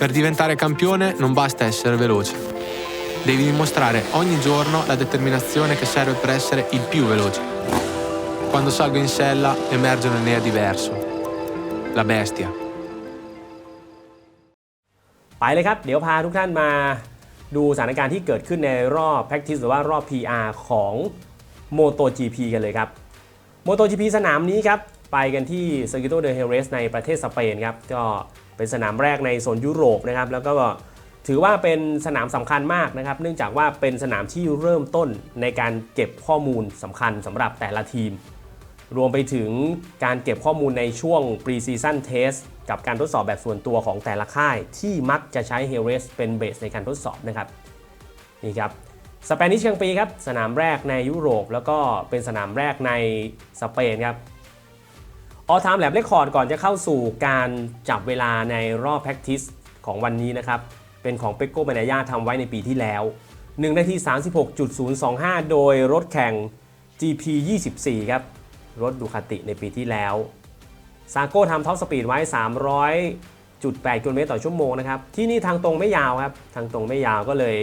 Per diventare campione non basta essere veloce. Devi dimostrare ogni giorno la determinazione che serve per essere il più veloce. Quando salgo in sella emerge un'idea diverso. La bestia. ไปเลยครับ เดี๋ยวพาทุกท่านมาดูสถานการณ์ที่เกิดขึ้นในรอบ practice หรือว่ารอบ PR ของ MotoGP กันเลยครับ MotoGP สนามนี้ครับ ไปกันที่ Circuito de Jerez ในประเทศสเปนครับ ก็ เป็นสนามแรกในโซนยุโรปนะครับแล้วก็ถือว่าเป็นสนามสำคัญมากนะครับ เนื่องจากว่าเป็นสนามที่เริ่มต้นในการเก็บข้อมูลสำคัญสำหรับแต่ละทีม รวมไปถึงการเก็บข้อมูลในช่วง Pre-Season Test กับการทดสอบแบบส่วนตัวของแต่ละค่าย ที่มักจะใช้ h e r e s เป็นเบสในการทดสอบนะครับนี่ครับสเปนิชแชงปีครับสนามแรกในยุโรป แล้วก็เป็นสนามแรกในสเปนครับ ออทามแลบเรคคอร์ดก่อนจะเข้าสู่การจับเวลาในรอบ practice ของวันนี้นะครับ เป็นของเปโก้เบนายาทำไว้ในปีที่แล้ว1นาที 36.025 โดยรถแข่ง GP 24 ครับ รถดูคาติในปีที่แล้ว ซาโก้ทำท็อปสปีดไว้ 300.8กิโลเมตรต่อชั่วโมงนะครับ ที่นี่ทางตรงไม่ยาวครับ ทางตรงไม่ยาวก็เลย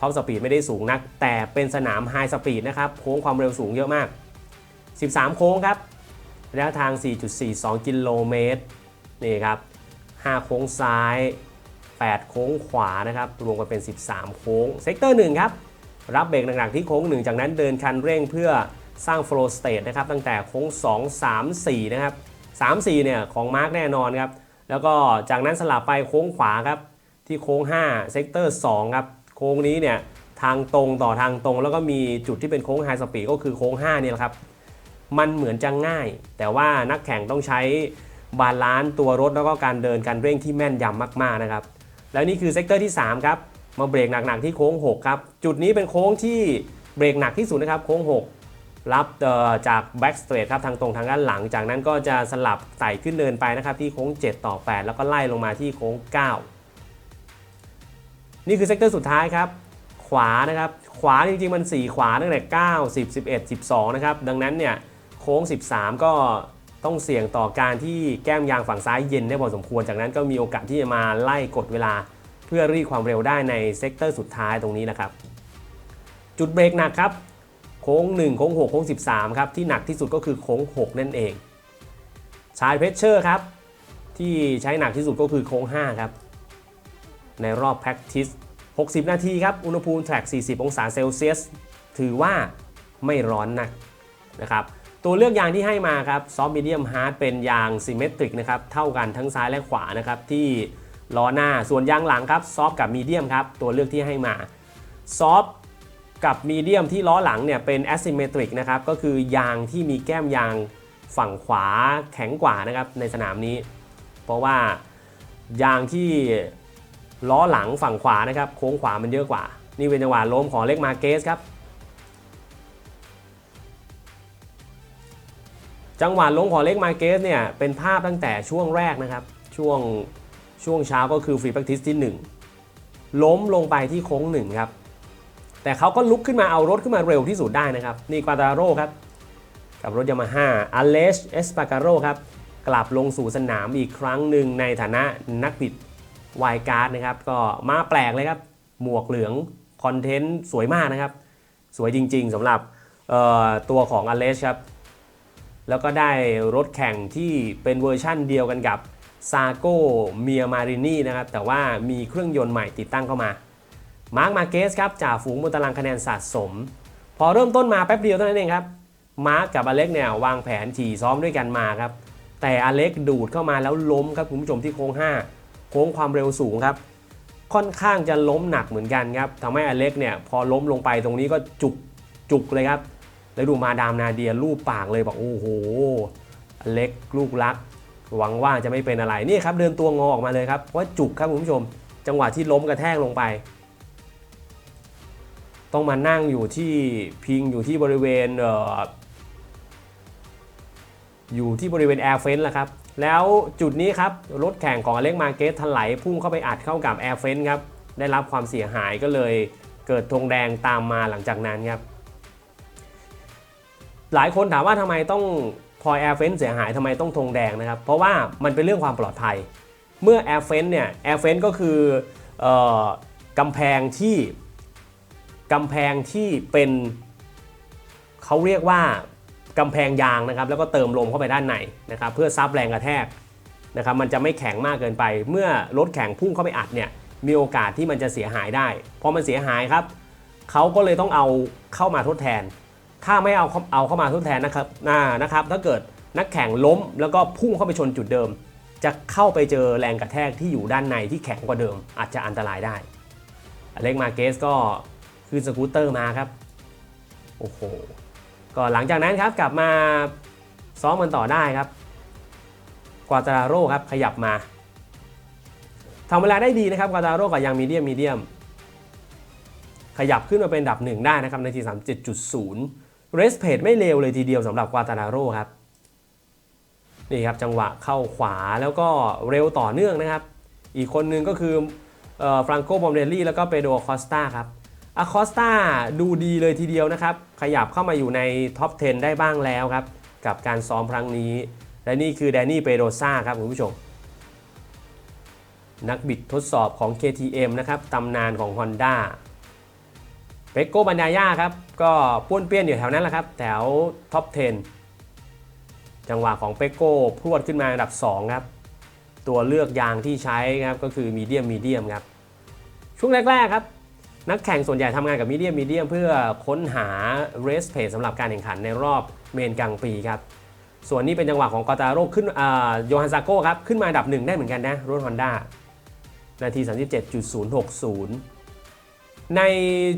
ท็อปสปีดไม่ได้สูงนัก แต่เป็นสนามไฮสปีดนะครับ โค้งความเร็วสูงเยอะมาก 13 โค้งครับ ระยะทาง 4.42 กิโลเมตรนี่ครับ 5 โค้งซ้าย 8 โค้งขวานะครับ รวมกันเป็น 13 โค้ง เซกเตอร์1ครับ รับเบรกหนักๆที่โค้ง 1 จากนั้นเดินคันเร่งเพื่อสร้าง flow state นะครับ ตั้งแต่โค้ง 2 3 4 นะครับ 3 4 เนี่ย ของมาร์กแน่นอนครับ แล้วก็จากนั้นสลับไปโค้งขวาครับ ที่โค้ง 5 เซกเตอร์ 2 ครับ โค้งนี้เนี่ย ทางตรงต่อทางตรง แล้วก็มีจุดที่เป็นโค้งไฮสปีดก็คือโค้ง 5 เนี่ยแหละครับ มันเหมือนจะง่าย แต่ว่านักแข่งต้องใช้บาลานซ์ตัวรถแล้วก็การเดินการเร่งที่แม่นยำมากๆนะครับ แล้วนี่คือเซกเตอร์ที่ 3 ครับ มาเบรกหนักๆที่โค้ง 6 ครับ จุดนี้เป็นโค้งที่เบรกหนักที่สุดนะครับโค้ง 6 รับจากแบ็กสเตรทครับทางตรงทางด้านหลัง จากนั้นก็จะสลับไต่ขึ้นเนินไปนะครับที่โค้ง 7 ต่อ 8 แล้วก็ไล่ลงมาที่โค้ง 9 นี่คือเซกเตอร์สุดท้ายครับขวานะครับขวาจริงๆมัน 4 ขวาตั้งแต่9 10 11 12นะครับดังนั้นเนี่ย โค้ง 13 ก็ต้องเสี่ยงต่อการที่แก้มยางฝั่งซ้ายเย็นได้พอสมควร จากนั้นก็มีโอกาสที่จะมาไล่กดเวลาเพื่อรีดความเร็วได้ในเซกเตอร์สุดท้ายตรงนี้นะครับ จุดเบรกหนักครับโค้ง 1 โค้ง 6 โค้ง 13 ครับ ที่หนักที่สุดก็คือโค้ง 6 นั่นเองชายเพชเชอร์ครับ ที่ใช้หนักที่สุดก็คือโค้ง 5 ครับ ในรอบ practice 60 นาทีครับ อุณหภูมิแทร็ก 40 องศาเซลเซียส ถือว่าไม่ร้อนนักนะครับ ตัวเลือกยางที่ให้มาครับซอฟต์มีเดียมฮาร์ดเป็นยางซิมเมตริกนะครับเท่ากันทั้งซ้ายและขวานะครับที่ล้อหน้าส่วนยางหลังครับซอฟกับมีเดียมครับตัวเลือกที่ให้มาซอฟกับมีเดียมที่ล้อหลังเนี่ยเป็น asymmetric นะครับก็คือยางที่มีแก้มยางฝั่งขวาแข็งกว่านะครับในสนามนี้ เพราะว่ายางที่ล้อหลังฝั่งขวานะครับโค้งขวามันเยอะกว่า นี่เป็นจังหวะล้มของเล็กมาเกสครับ จังหวะล้มของเล็กมาเกสเนี่ยเป็นภาพตั้งแต่ช่วงแรกนะครับ ช่วงช่วงเช้าก็คือฟรี r ็ก c ิสที่ 1 ล้มลงไปที่โค้งหนึ่งครับ แต่เขาก็ลุกขึ้นมาเอารถขึ้นมาเร็วที่สุดได้นะครับ นี่ควาตาโร่ครับ กับรถยามาฮ่าอเลชเอสปาการโรครับ กลับลงสู่สนามอีกครั้งหนึ่งในฐานะนักบิดไวการ์ดนะครับ ก็มาแปลกเลยครับ หมวกเหลืองคอนเทนต์สวยมากนะครับ สวยจริงๆสำหรับตัวของอเลชครับ แล้วก็ได้รถแข่งที่เป็นเวอร์ชั่นเดียวกันกับซาโกเมียมารินีนะครับ แต่ว่ามีเครื่องยนต์ใหม่ติดตั้งเข้ามา มาร์คมาเกสครับจ่าฝูงบนตารางคะแนนสะสม พอเริ่มต้นมาแป๊บเดียวเท่านั้นเองครับ มาร์คกับอเล็กเนี่ยวางแผนขี่ซ้อมด้วยกันมาครับ แต่อเล็กดูดเข้ามาแล้วล้มครับคุณผู้ชมที่โค้ง 5 โค้งความเร็วสูงครับ ค่อนข้างจะล้มหนักเหมือนกันครับทำให้อเล็กเนี่ยพอล้มลงไปตรงนี้ก็จุกจุกเลยครับ แล้วดูมาดามนาเดียรูปปากเลยบอกโอ้โหเล็กลูกรัก หวังว่าจะไม่เป็นอะไรนี่ครับเดินตัวงอออกมาเลยครับว่าจุกครับคุณผู้ชม จังหวะที่ล้มกระแทกลงไป ต้องมานั่งอยู่ที่พิงอยู่ที่บริเวณเอ่ออยู่ที่บริเวณแอร์เฟนแล้วครับแล้วจุดนี้ครับรถแข่งของอเล็กมาเกสถลายพุ่งเข้าไปอัดเข้ากับแอร์เฟนครับได้รับความเสียหายก็เลยเกิดธงแดงตามมาหลังจากนั้นครับ หลายคนถามว่าทำไมต้องพอแอร์เฟนเสียหายทำไมต้องธงแดงนะครับ เพราะว่ามันเป็นเรื่องความปลอดภัย เมื่อ Air Fence เนี่ย Air Fence ก็คือออกำแพงที่กำแพงที่เป็นเขาเรียกว่ากำแพงยางนะครับ แล้วก็เติมลมเข้าไปด้านในนะครับ เพื่อซับแรงกระแทกนะครับ มันจะไม่แข็งมากเกินไป เมื่อรถแข็งพุ่งเข้าไปอัดเนี่ยมีโอกาสที่มันจะเสียหายได้พอมันเสียหายครับเขาก็เลยต้องเอาเข้ามาทดแทน ถ้าไม่เอาเอาเข้ามาทดแทนนะครับน่านะครับ ถ้าเกิดนักแข่งล้มแล้วก็พุ่งเข้าไปชนจุดเดิม จะเข้าไปเจอแรงกระแทกที่อยู่ด้านในที่แข็งกว่าเดิม อาจจะอันตรายได้อเล็กมาเกสก็ขึ้นสกูตเตอร์มาครับ โอ้โห ก็หลังจากนั้นครับกลับมาซ้อมกันต่อได้ครับ กวาตาโร่ครับขยับมาทำเวลาได้ดีนะครับกวาตาโร่กับยังมีเดียมมีเดียม ขยับขึ้นมาเป็นดับหนึ่งได้นะครับในที37.0เเรสเพดไม่เลวเลยทีเดียวสำหรับกวาตานาโร่ครับนี่ครับจังหวะเข้าขวาแล้วก็เร็วต่อเนื่องนะครับ อีกคนนึงก็คือฟรังโกบอมเดลลี่แล้วก็เปโดคอสตาครับอะคอสตาดูดีเลยทีเดียวนะครับ ขยับเข้ามาอยู่ในท็อป 10 ได้บ้างแล้วครับ กับการซ้อมครั้งนี้ และนี่คือแดนนี่เปโดซ่าครับคุณผู้ชม นักบิดทดสอบของ KTM นะครับตำนานของ Honda เปโก้บันดายาครับ ก็ป้วนเปี้ยนอยู่แถวนั้นแหละครับ แถวท็อป 10 จังหวะของเปโก้พรวดขึ้นมาอันดับ 2 ครับ ตัวเลือกยางที่ใช้ครับก็คือมีเดียมมีเดียมครับช่วงแรกๆครับ นักแข่งส่วนใหญ่ทำงานกับมีเดียมมีเดียมเพื่อค้นหาเรสเพ e สำหรับการแข่งขันในรอบเมนกลางปีครับส่วนนี้เป็นจังหวะของกอตาโร่ขึ้นอ่าโยฮันซาโก้ครับ ขึ้นมาอันดับหนึ่งได้เหมือนกันนะรถฮอนด้านาที 37.060 ใน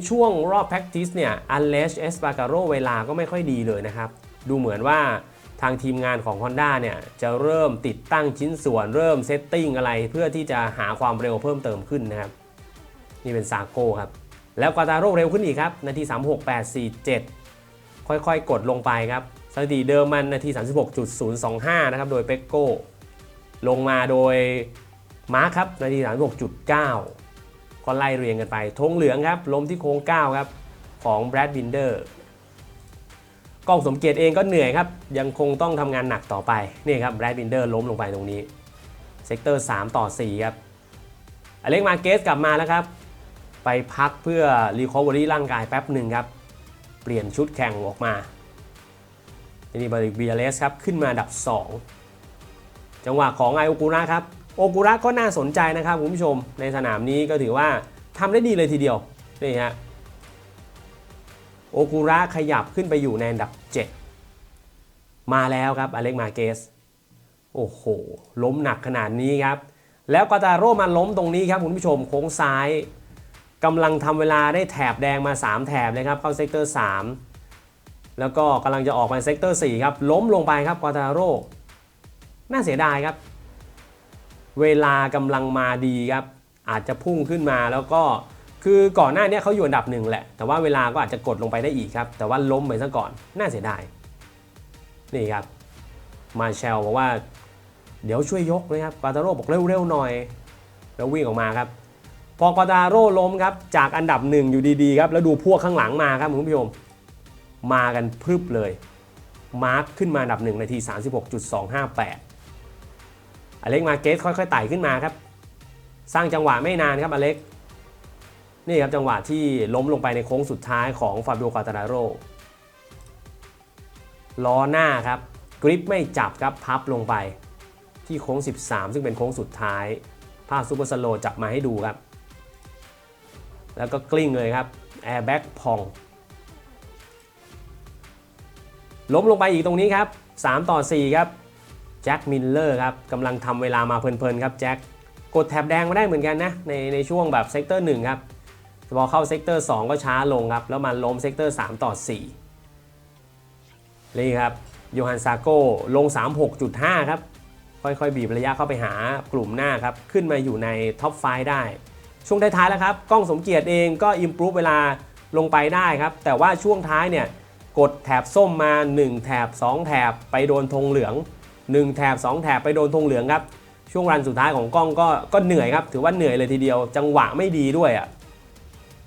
ช่วงรอบ practice เนี่ยอันเลชเอสปาการโรเวลาก็ไม่ค่อยดีเลยนะครับ ดูเหมือนว่าทางทีมงานของ Honda เนี่ยจะเริ่มติดตั้งชิ้นส่วนเริ่มเซตติ้งอะไรเพื่อที่จะหาความเร็วเพิ่มเติมขึ้นนะครับ นี่เป็นซาโก้ครับ แล้วกาตาโร่เร็วขึ้นอีกครับ นาที 36847 ค่อยๆ กดลงไปครับสถิติเดิมมันนาที 36.025 นะครับ โดยเปกโก้ ลงมาโดยมาร์คครับ นาที 36.9 ก็ไล่เรียงกันไปธงเหลืองครับล้มที่โค้ง9ครับของแบรดบินเดอร์กล้องสมเกียรติเองก็เหนื่อยครับ ยังคงต้องทำงานหนักต่อไป นี่ครับแบรดบินเดอร์ล้มลงไปตรงนี้ เซกเตอร์ 3 ต่อ 4 ครับอเล็กมาเกสกลับมาแล้วครับ ไปพักเพื่อรีคอเวอรี่ร่างกายแป๊บหนึ่งครับ เปลี่ยนชุดแข่งออกมาทีนี้บริกเบียเลสครับ ขึ้นมาอันดับ 2 จังหวะของไอโอกุระครับ โอกุระก็น่าสนใจนะครับคุณผู้ชมในสนามนี้ก็ถือว่าทำได้ดีเลยทีเดียวนี่ฮะโอกุระขยับขึ้นไปอยู่ในอันดับ 7 มาแล้วครับอเล็กมาเกสโอ้โห ล้มหนักขนาดนี้ครับ แล้วกาตาโร่มาล้มตรงนี้ครับคุณผู้ชมโค้งซ้ายกำลังทำเวลาได้แถบแดงมา 3 แถบเลยครับเข้าเซกเตอร์ 3 แล้วก็กำลังจะออกไปเซกเตอร์ 4 ครับ ล้มลงไปครับกาตาโร่น่าเสียดายครับ เวลากำลังมาดีครับอาจจะพุ่งขึ้นมาแล้วก็คือก่อนหน้านี้เขาอยู่อันดับหนึ่งแหละ แต่ว่าเวลาก็อาจจะกดลงไปได้อีกครับ แต่ว่าล้มไปซะก่อนน่าเสียดายนี่ครับ มาเชลบอกว่า เดี๋ยวช่วยยกนะครับกาตาโร่บอกเร็วๆหน่อย แล้ววิ่งออกมาครับ พอกาตาโร่ล้มครับ จากอันดับหนึ่งอยู่ดีๆครับ แล้วดูพวกข้างหลังมาครับคุณผู้ชมมากันพรึบเลย มาร์คขึ้นมาอันดับหนึ่งนาที36.258 อเล็กมาเกสค่อยๆไต่ขึ้นมาครับ สร้างจังหวะไม่นานครับอเล็กนี่ครับจังหวะที่ล้มลงไปในโค้งสุดท้ายของฟาบิโอกาตาโรล้อหน้าครับกริปไม่จับครับพับลงไป ที่โค้ง 13 ซึ่งเป็นโค้งสุดท้าย ภาพซูเปอร์สโลจับมาให้ดูครับ แล้วก็กลิ้งเลยครับแอร์แบ็กพองล้มลงไปอีกตรงนี้ครับ 3 ต่อ 4 ครับ แจ็คมิลเลอร์ครับกำลังทำเวลามาเพลินๆครับแจ็คกดแถบแดงมาได้เหมือนกันนะในในช่วงแบบเซกเตอร์1ครับพอเข้าเซกเตอร์2ก็ช้าลงครับแล้วมาล้มเซกเตอร์3ต่อ4นี่ครับโยฮันซาโกลง 36.5 ครับ ค่อยๆ บีบระยะเข้าไปหากลุ่มหน้าครับ ขึ้นมาอยู่ในท็อปไฟได้ ช่วงท้ายๆแล้วครับ กล้องสมเกียรติเองก็อิมพ v ู e เวลาลงไปได้ครับ แต่ว่าช่วงท้ายเนี่ย กดแถบส้มมา 1 แถบ 2 แถบไปโดนธงเหลือง 1 แถบ 2 แถบไปโดนธงเหลืองครับ ช่วงรันสุดท้ายของกล้องก็ก็เหนื่อยครับ ถือว่าเหนื่อยเลยทีเดียว จังหวะไม่ดีด้วยอะ่ะ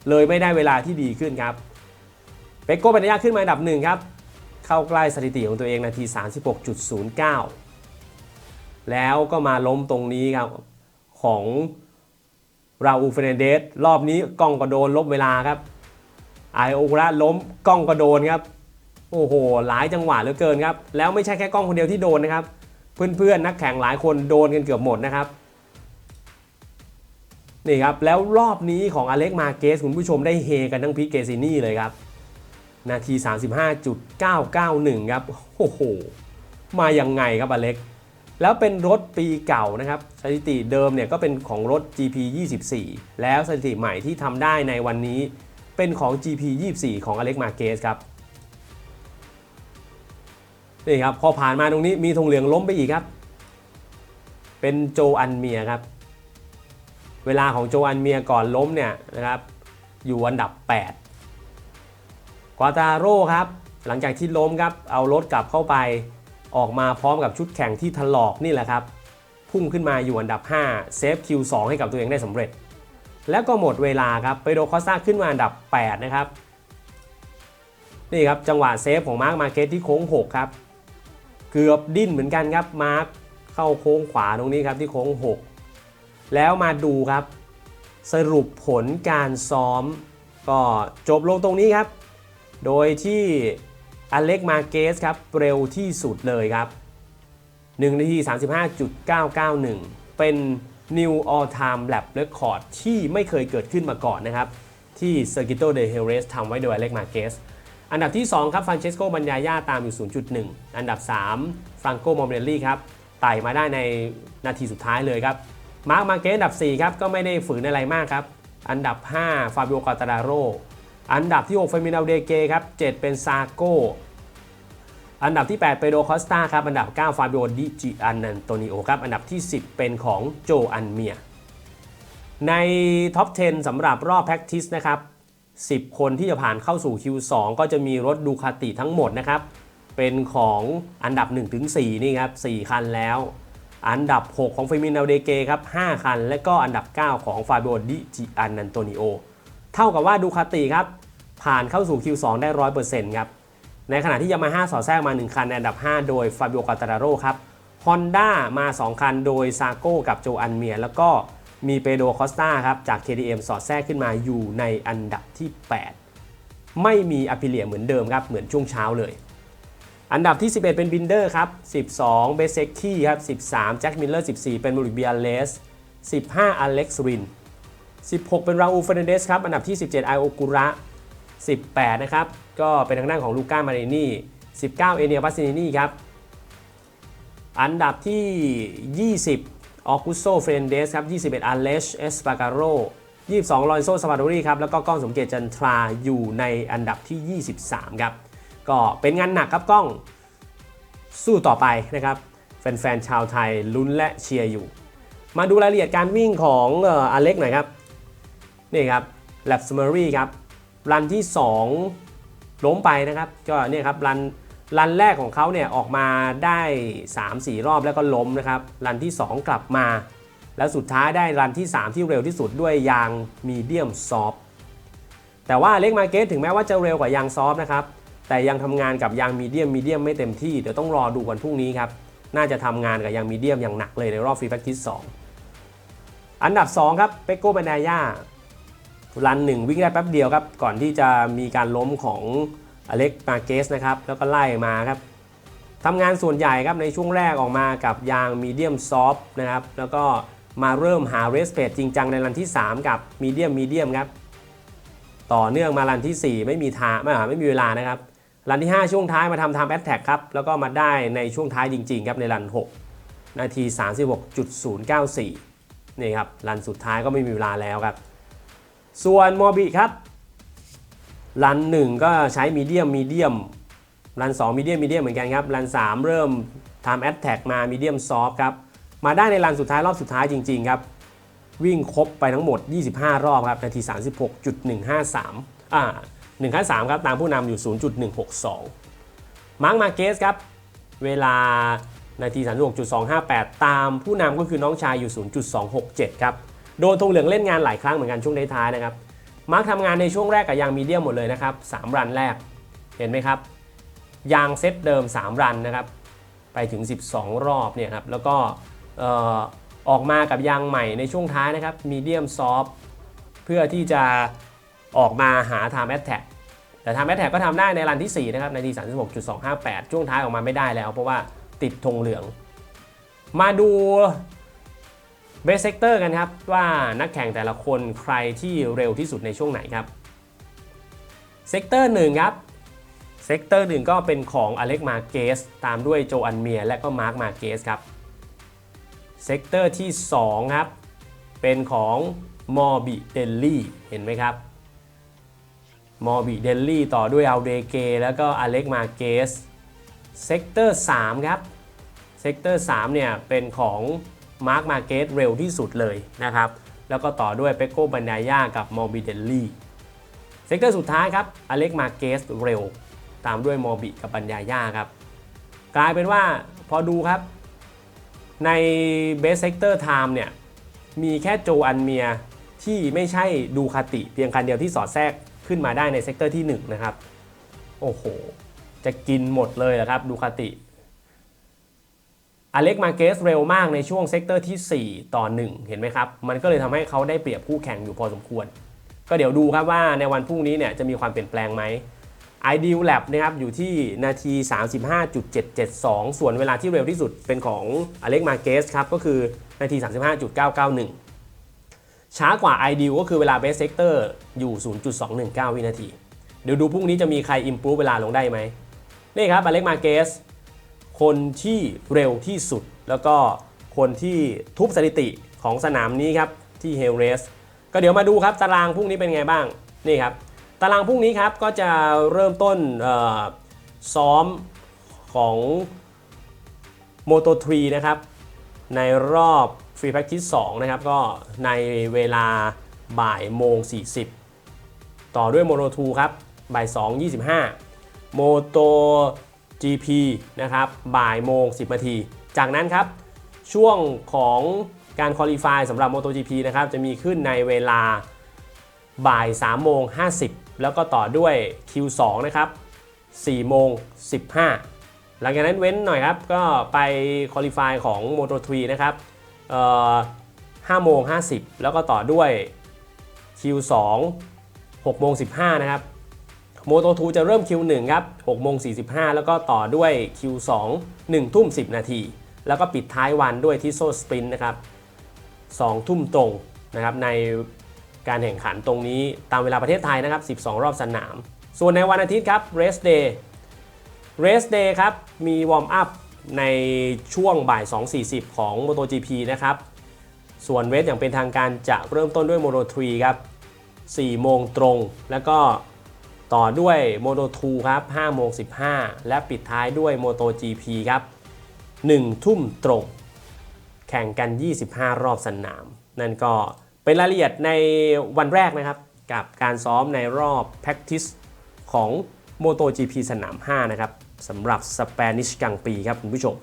เลยไม่ได้เวลาที่ดีขึ้นครับเปโก้ปัญญาขึ้นมาอันดับหนึ่งครับเข้าใกล้สถิติของตัวเองนาที 36.09 แล้วก็มาล้มตรงนี้ครับของราอูเฟรนเดสรอบนี้กล้องก็โดนลบเวลาครับไอโอคุระล้มกล้องก็โดนครับ โอ้โห หลายจังหวะเหลือเกินครับ แล้วไม่ใช่แค่กล้องคนเดียวที่โดนนะครับ เพื่อนๆนักแข่งหลายคนโดนกันเกือบหมดนะครับ นี่ครับ แล้วรอบนี้ของอเล็กมาเกสคุณผู้ชมได้เฮกันทั้งพีเกซินี่เลยครับ นาที 35.991 ครับ โอ้โห มายังไงครับอเล็ก แล้วเป็นรถปีเก่านะครับ สถิติเดิมเนี่ยก็เป็นของรถ GP 24 แล้วสถิติใหม่ที่ทำได้ในวันนี้เป็นของ GP 24 ของอเล็กมาเกสครับ นี่ครับพอผ่านมาตรงนี้มีธงเหลืองล้มไปอีกครับ เป็นโจอันเมียครับ เวลาของโจอันเมียก่อนล้มเนี่ยนะครับ อยู่อันดับ 8 กวาตาโร่ครับ หลังจากที่ล้มครับ เอารถกลับเข้าไปออกมาพร้อมกับชุดแข่งที่ถลอกนี่แหละครับ พุ่งขึ้นมาอยู่อันดับ 5 เซฟ Q2 ให้กับตัวเองได้สำเร็จ แล้วก็หมดเวลาครับไปโดคอสตาขึ้นมาอันดับ 8 นะครับ นี่ครับจังหวะเซฟของมาร์คมาเก็ตที่โค้ง 6 ครับ เกือบดิ้นเหมือนกันครับมาร์คเข้าโค้งขวาตรงนี้ครับที่โค้ง 6 แล้วมาดูครับ สรุปผลการซ้อม ก็จบลงตรงนี้ครับ โดยที่อเล็กมาเกสครับเร็วที่สุดเลยครับ1นาที 35.991 เป็น New All Time Lap Record ที่ไม่เคยเกิดขึ้นมาก่อนนะครับ ที่ Circuito de Jerez ทำไว้โดยอเล็กมาเกส อันดับที่ 2 ครับฟ r านเชสโกบัญญาย่าตามอยู่ 0.1 อันดับ 3 ฟรังโกมอมเรลลี่ครับไต่มาได้ในนาทีสุดท้ายเลยครับ มาร์คมาเกสอันดับ 4 ครับ ก็ไม่ได้ฝืนอะไรมากครับ อันดับ 5 ฟาบิโอกาตาดาโร อันดับที่ 6 เฟมินาเดเกครับ 7 เป็นซาโก อันดับที่ 8 เปโดคอสตาครับ อันดับ 9 ฟาบิโอดิจิอันนันโตนิโอครับ อันดับที่ 10 เป็นของโจอันเมีย ในท็อป 10สำหรับรอบ Practice นะครับ 10 คนที่จะผ่านเข้าสู่ Q2 ก็จะมีรถดูคาติทั้งหมดนะครับ เป็นของอันดับ 1-4 นี่ครับ 4 คันแล้ว อันดับ 6 ของเฟมินาเดเกครับ 5 คัน และก็อันดับ 9 ของฟาบิโอดิจิอันนันโตนิโอ เท่ากับว่าดูคาติครับ ผ่านเข้าสู่ Q2 ได้ 100%ครับ ในขณะที่ยามาฮ่าสอดแทรกมา 1 คันในอันดับ 5 โดยฟาบิโอ กาตาราโรครับ Honda มา 2 คันโดยซาโก้กับโจอันเมียแล้วก็ มีเปโดคอสตาครับจาก KTM สอดแทรกขึ้นมาอยู่ในอันดับที่ 8 ไม่มีอ p ิเลียเหมือนเดิมครับ เหมือนช่วงเช้าเลย อันดับที่ 11 เป็นบินเดอร์ครับ 12 เบสเซกกี้ครับ 13 แจ็คมิลเลอร์ 14 เป็นมูริเบียเลส 15 อเล็กซ์ริน 16 เป็นราอูเฟรนเดสครับ อันดับที่ 17 ไอโอกุระ 18 นะครับ ก็เป็นทางด้านของลูก้ามาเรนี่ 19 เอเนียบัสซินีนี่ครับ อันดับที่ 20 ออกุโซเฟรนเดสครับ 21อเลชเอสปาการโร22ลอยโซสปาโดรีครับ แล้วก็กล้องสมเกียรติจันทราอยู่ในอันดับที่ 23 ครับ ก็เป็นงานหนักครับกล้องสู้ต่อไปนะครับ แฟนๆ ชาวไทยลุ้นและเชียร์อยู่ มาดูรายละเอียดการวิ่งของอเล็กหน่อยครับ นี่ครับแลบสมอรี่ครับ รันที่ 2 ล้มไปนะครับ ก็เนี่ยครับรัน รันแรกของเขาเนี่ยออกมาได้ 3-4 รอบแล้วก็ล้มนะครับ รันที่ 2 กลับมา แล้วสุดท้ายได้รันที่ 3 ที่เร็วที่สุดด้วยยางมีเดียมซอฟแต่ว่าเล็กมาเกตถึงแม้ว่าจะเร็วกว่ายางซอฟนะครับ แต่ยังทำงานกับยางมีเดียมมีเดียมไม่เต็มที่ เดี๋ยวต้องรอดูวันพรุ่งนี้ครับ น่าจะทำงานกับยางมีเดียมอย่างหนักเลยในรอบฟรีแพ็กทิส2อันดับ 2 ครับเปโกบานาย่ารันหนึ่งวิ่งได้แป๊บเดียวครับ ก่อนที่จะมีการล้มของ อเล็กมาเกสนะครับแล้วก็ไล่มาครับทำงานส่วนใหญ่ครับในช่วงแรกออกมากับยางมีเดียมซอฟนะครับแล้วก็มาเริ่มหาเรสเพจจริงจังในรันที่ 3 กับมีเดียมมีเดียมครับต่อเนื่องมารันที่ 4 ไม่มีทางไม่หาไม่มีเวลานะครับรันที่ 5 ช่วงท้ายมาทำทำแอตแทกครับแล้วก็มาได้ในช่วงท้ายจริง ๆ ครับในรัน 6 นาที 36.094 นี่ครับรันสุดท้ายก็ไม่มีเวลาแล้วครับ ส่วนมอบิครับ รัน1ก็ใช้มีเดียมมีเดียมรัน2มีเดียมมีเดียมเหมือนกันครับรัน3เริ่มทำแอตแทกมามีเดียมซอฟครับ มาได้ในรันสุดท้ายรอบสุดท้ายจริง ๆ ครับ วิ่งครบไปทั้งหมด 25 รอบครับ นาที 36.153 อ่า153ครับ ตามผู้นำอยู่ 0.162 มาร์คมาเกสครับ เวลานาที 36.258 ตามผู้นำก็คือน้องชายอยู่ 0.267 ครับ โดนธงเหลืองเล่นงานหลายครั้งเหมือนกันช่วงท้ายๆนะครับ มาร์คทำงานในช่วงแรกกับยางมีเดียมหมดเลยนะครับ3รันแรกเห็นไหมครับ ยางเซตเดิม 3 รันนะครับ ไปถึง 12 รอบเนี่ยครับแล้วก็ออกมากับยางใหม่ในช่วงท้ายนะครับมีเดียมซอฟเพื่อที่จะออกมาหา Time Attack แต่ Time Attack ก็ทำได้ในรันที่ 4 นะครับในที36.258 ช่วงท้ายออกมาไม่ได้แล้ว เพราะว่าติดธงเหลือง มาดู เบสเซกเตอร์กันครับ ว่านักแข่งแต่ละคนใครที่เร็วที่สุดในช่วงไหนครับเซกเตอร์หนึ่งครับเซกเตอร์หนึ่งก็เป็นของอเล็กมาเกสตามด้วยโจอันเมียและก็มาร์คมาเกสครับเซกเตอร์ที่2ครับเป็นของมอร์บิเดลลี่เห็นไหมครับมอร์บิเดลลี่ต่อด้วยอัลเดเกแล้วก็อเล็กมาเกสเซกเตอร์3ครับเซกเตอร์3เนี่ยเป็นของ มาร์คมาเกสเร็วที่สุดเลยนะครับ แล้วก็ต่อด้วยเปโกบันดายากับมอร์บิเดลลี่เซกเตอร์สุดท้ายครับอเล็กมาเกสเร็ว ตามด้วยมอร์บิกับบันยาย่าครับ กลายเป็นว่าพอดูครับ ใน Best Sector Time เนี่ยมีแค่โจอันเมียที่ไม่ใช่ดูคาติเพียงคันเดียวที่สอดแทรกขึ้นมาได้ในเซกเตอร์ที่ 1 นะครับ โอ้โห จะกินหมดเลยเหรอครับดูคาติ อเล็กมาเกสเร็วมากในช่วงเซกเตอร์ที่ 4 ต่อ 1 เห็นไหมครับ มันก็เลยทำให้เขาได้เปรียบคู่แข่งอยู่พอสมควร ก็เดี๋ยวดูครับว่าในวันพรุ่งนี้เนี่ยจะมีความเปลี่ยนแปลงไหม Ideal Lab นะครับอยู่ที่นาที 35.772 ส่วนเวลาที่เร็วที่สุดเป็นของอเล็กมาเกสครับก็คือนาที 35.991 ช้ากว่า Ideal ก็คือเวลา Best Sector อยู่ 0.219 วินาที เดี๋ยวดูพรุ่งนี้จะมีใคร improve เวลาลงได้ไหมนี่ครับอเล็กมาเกส คนที่เร็วที่สุด แล้วก็คนที่ทุบสถิติของสนามนี้ครับที่เฮลเรสก็เดี๋ยวมาดูครับตารางพรุ่งนี้เป็นไงบ้างนี่ครับตารางพรุ่งนี้ครับก็จะเริ่มต้นซ้อมของ Moto 3 นะครับ ในรอบ Free Practice 2 นะครับ ก็ในเวลาบ่ายโมง 40 ต่อด้วย Moto 2 ครับ บ่าย 2 25 Moto GP นะครับบ่ายโมง 10นาที จากนั้นครับ ช่วงของการคอลี่ฟายสำหรับ MotoGP นะครับจะมีขึ้นในเวลาบ่าย3โมง50 แล้วก็ต่อด้วย Q2 นะครับ4โมง15 หลังจากนั้นเว้นหน่อยครับ ก็ไปคอลี่ฟายของ Moto3 นะครับเอ่อ5โมง50 แล้วก็ต่อด้วย Q2 6โมง15 นะครับ Moto 2จะเริ่ม Q1 ครับ6โมง45 แล้วก็ต่อด้วย Q2 1 ทุ่ม 10 นาที แล้วก็ปิดท้ายวันด้วยที่โซสปรินนะครับ2ทุ่มตรงนะครับในการแข่งขันตรงนี้ตามเวลาประเทศไทยนะครับ 12 รอบสนาม ส่วนในวันอาทิตย์ครับ Race Day Race Day ครับ มีวอร์มอัพในช่วงบ่าย 2.40 ของ MotoGP นะครับ ส่วนเรสอย่างเป็นทางการจะเริ่มต้นด้วย Moto 3 ครับ 4 โมงตรง แล้วก็ ต่อด้วย Moto 2ครับ5โมง15 และปิดท้ายด้วย Moto GP ครับ 1 ทุ่มตรง แข่งกัน 25 รอบสนาม นั่นก็เป็นรายละเอียดในวันแรกนะครับ กับการซ้อมในรอบ practice ของ MotoGP สนาม 5 นะครับสำหรับ Spanish กลางปีครับคุณผู้ชม